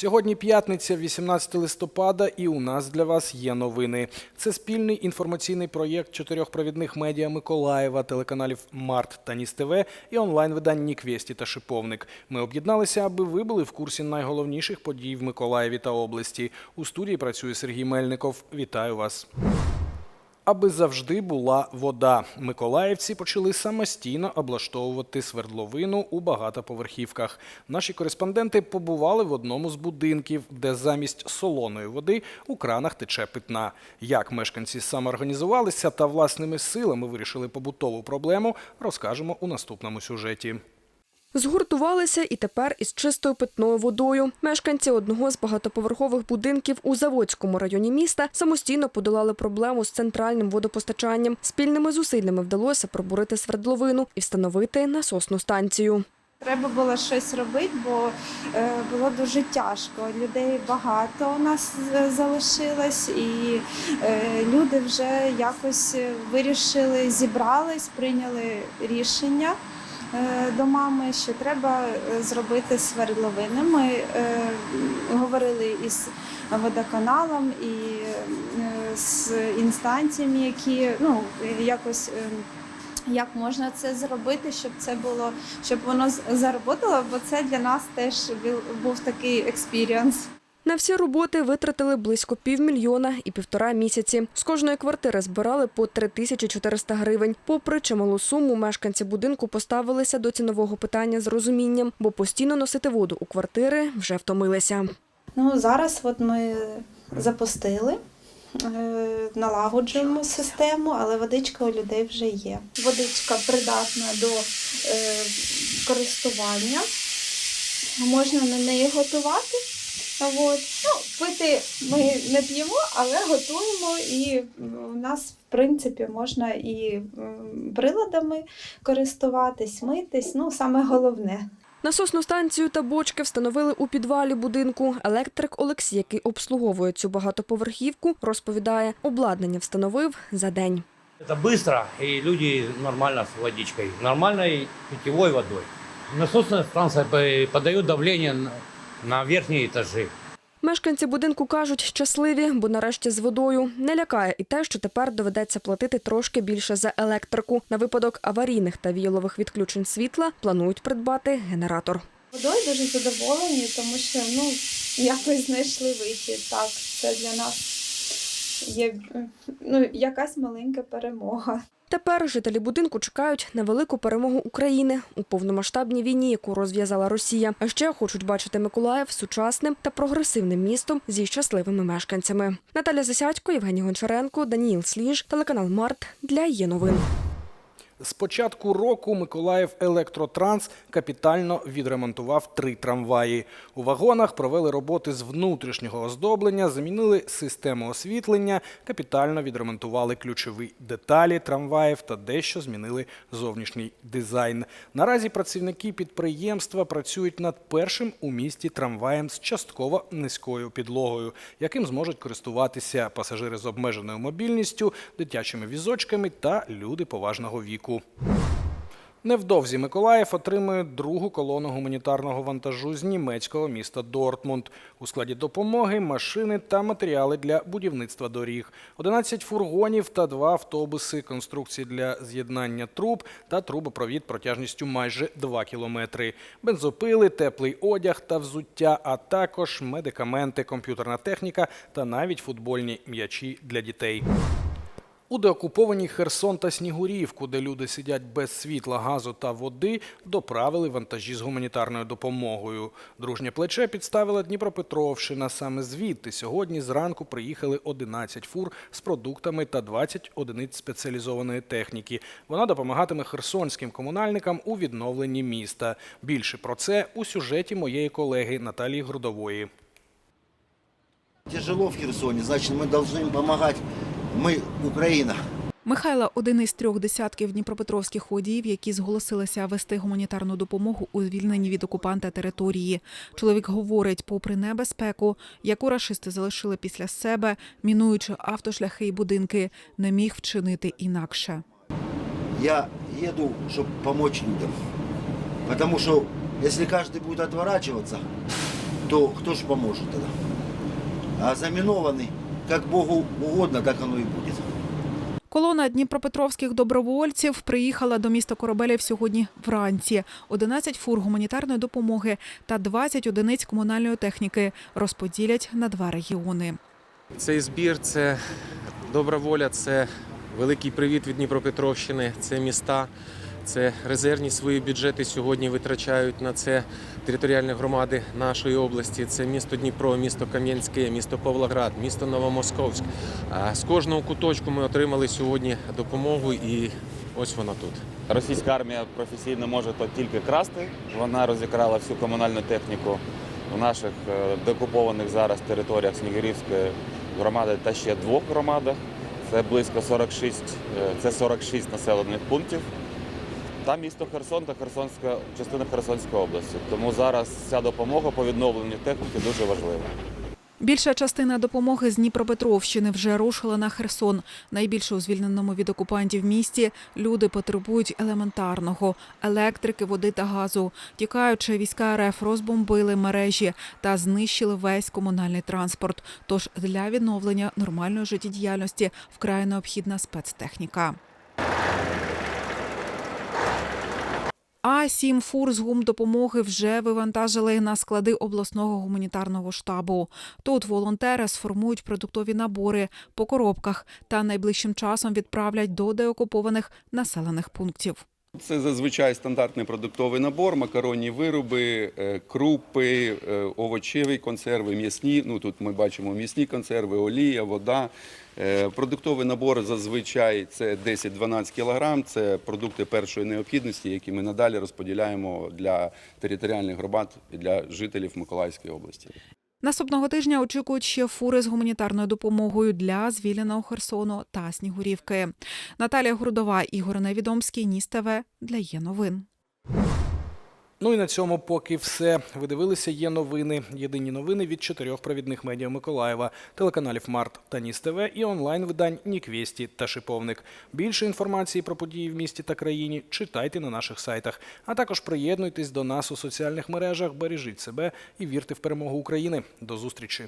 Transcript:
Сьогодні п'ятниця, 18 листопада, і у нас для вас є новини. Це спільний інформаційний проєкт чотирьох провідних медіа Миколаєва, телеканалів Март та Ніс ТВ і онлайн-видань Ніквєсті та Шиповник. Ми об'єдналися, аби ви були в курсі найголовніших подій в Миколаєві та області. У студії працює Сергій Мельников. Вітаю вас. Аби завжди була вода. Миколаївці почали самостійно облаштовувати свердловину у багатоповерхівках. Наші кореспонденти побували в одному з будинків, де замість солоної води у кранах тече питна. Як мешканці самоорганізувалися та власними силами вирішили побутову проблему, розкажемо у наступному сюжеті. Згуртувалися і тепер із чистою питною водою. Мешканці одного з багатоповерхових будинків у Заводському районі міста самостійно подолали проблему з центральним водопостачанням. Спільними зусиллями вдалося пробурити свердловину і встановити насосну станцію. Треба було щось робити, бо е, було дуже тяжко. Людей багато у нас залишилось, і е, люди вже якось вирішили, зібрались, прийняли рішення е, до мами, що треба е, зробити свердловини. Ми е, говорили із водоканалом і е, з інстанціями, які ну якось. е, як можна це зробити, щоб це було, щоб воно з- заработало, бо це для нас теж бу- був такий експіріанс. На всі роботи витратили близько півмільйона і півтора місяці. З кожної квартири збирали по 3400 гривень. Попри чималу суму, мешканці будинку поставилися до цінового питання з розумінням, бо постійно носити воду у квартири вже втомилися. Ну зараз от ми запустили, е, налагоджуємо систему, але водичка у людей вже є. Водичка придатна до е, користування, можна на неї готувати. От. Ну, пити ми не п'ємо, але готуємо, і у нас, в принципі, можна і приладами користуватись, митись. Ну, саме головне. Насосну станцію та бочки встановили у підвалі будинку. Електрик Олексій, який обслуговує цю багатоповерхівку, розповідає, обладнання встановив за день. Это быстро, и люди нормально с водичкой, нормальной питьевой водой. Насосная станция по- подает давление на- верхние этажи. Мешканці будинку кажуть, щасливі, бо нарешті з водою не лякає і те, що тепер доведеться платити трошки більше за електрику. На випадок аварійних та віялових відключень світла планують придбати генератор. Водою дуже задоволені, тому що ну якось знайшли вихід. Так, це для нас є ну, якась маленька перемога. Тепер жителі будинку чекають на велику перемогу України у повномасштабній війні, яку розв'язала Росія. А ще хочуть бачити Миколаїв сучасним та прогресивним містом зі щасливими мешканцями. Наталя Засядько, Євгеній Гончаренко, Даніїл Сліж, телеканал Март для є новин. З початку року Миколаїв Електротранс капітально відремонтував три трамваї. У вагонах провели роботи з внутрішнього оздоблення, замінили систему освітлення, капітально відремонтували ключові деталі трамваїв та дещо змінили зовнішній дизайн. Наразі працівники підприємства працюють над першим у місті трамваєм з частково низькою підлогою, яким зможуть користуватися пасажири з обмеженою мобільністю, дитячими візочками та люди поважного віку. Невдовзі Миколаїв отримує другу колону гуманітарного вантажу з німецького міста Дортмунд. У складі допомоги машини та матеріали для будівництва доріг, 11 фургонів та два автобуси, конструкції для з'єднання труб та трубопровід протяжністю майже 2 кілометри, бензопили, теплий одяг та взуття, а також медикаменти, комп'ютерна техніка та навіть футбольні м'ячі для дітей. У деокупованій Херсон та Снігурівку, де люди сидять без світла, газу та води, доправили вантажі з гуманітарною допомогою. Дружнє плече підставила Дніпропетровщина. Саме звідти сьогодні зранку приїхали 11 фур з продуктами та 20 одиниць спеціалізованої техніки. Вона допомагатиме херсонським комунальникам у відновленні міста. Більше про це у сюжеті моєї колеги Наталії Грудової. Тяжело в Херсоне, значит, мы должны им помогать. Мы Украина. Михайло один із трьох десятків дніпропетровських водіїв, які зголосилися вести гуманітарну допомогу у звільненні від окупанта території. Чоловік говорить, попри небезпеку, яку рашисти залишили після себе, мінуючи автошляхи і будинки, не міг вчинити інакше. Я еду, чтобы помочь людям. Потому что если каждый будет отворачиваться, то кто же поможет тогда? А заминованный, как Богу угодно, так оно и будет. Колона дніпропетровських добровольців приїхала до міста Корабелів сьогодні вранці. 11 фур гуманітарної допомоги та 20 одиниць комунальної техніки розподілять на два регіони. Цей збір це добра воля, це великий привіт від Дніпропетровщини, це міста, це резервні свої бюджети сьогодні витрачають на це територіальні громади нашої області. Це місто Дніпро, місто Кам'янське, місто Павлоград, місто Новомосковськ. З кожного куточку ми отримали сьогодні допомогу і ось вона тут. Російська армія професійно може то тільки красти. Вона розікрала всю комунальну техніку в наших е, деокупованих зараз територіях Снігирівської громади та ще двох громадах. Це близько 46, е, це 46 населених пунктів. Та місто Херсон та Херсонська частина Херсонської області. Тому зараз ця допомога по відновленню техніки дуже важлива. Більша частина допомоги з Дніпропетровщини вже рушила на Херсон. Найбільше у звільненому від окупантів місті люди потребують елементарного електрики, води та газу. Тікаючи, війська РФ розбомбили мережі та знищили весь комунальний транспорт. Тож для відновлення нормальної життєдіяльності вкрай необхідна спецтехніка. А сім фур з гумдопомоги вже вивантажили на склади обласного гуманітарного штабу. Тут волонтери сформують продуктові набори по коробках та найближчим часом відправлять до деокупованих населених пунктів. Це зазвичай стандартний продуктовий набор, макаронні вироби, е, крупи, е, овочеві консерви, м'ясні. Ну тут ми бачимо м'ясні консерви, олія, вода. Е, Продуктовий набор зазвичай це 10-12 кілограм. Це продукти першої необхідності, які ми надалі розподіляємо для територіальних громад і для жителів Миколаївської області. Наступного тижня очікують ще фури з гуманітарною допомогою для звільненого Херсону та Снігурівки. Наталія Грудова, Ігор Невідомський, Ніс ТВ для є новин. Ну і на цьому поки все. Ви дивилися є новини. Єдині новини від чотирьох провідних медіа Миколаєва, телеканалів Март та Ніс ТВ і онлайн видань Ніквєсті та Шиповник. Більше інформації про події в місті та країні читайте на наших сайтах. А також приєднуйтесь до нас у соціальних мережах, бережіть себе і вірте в перемогу України. До зустрічі.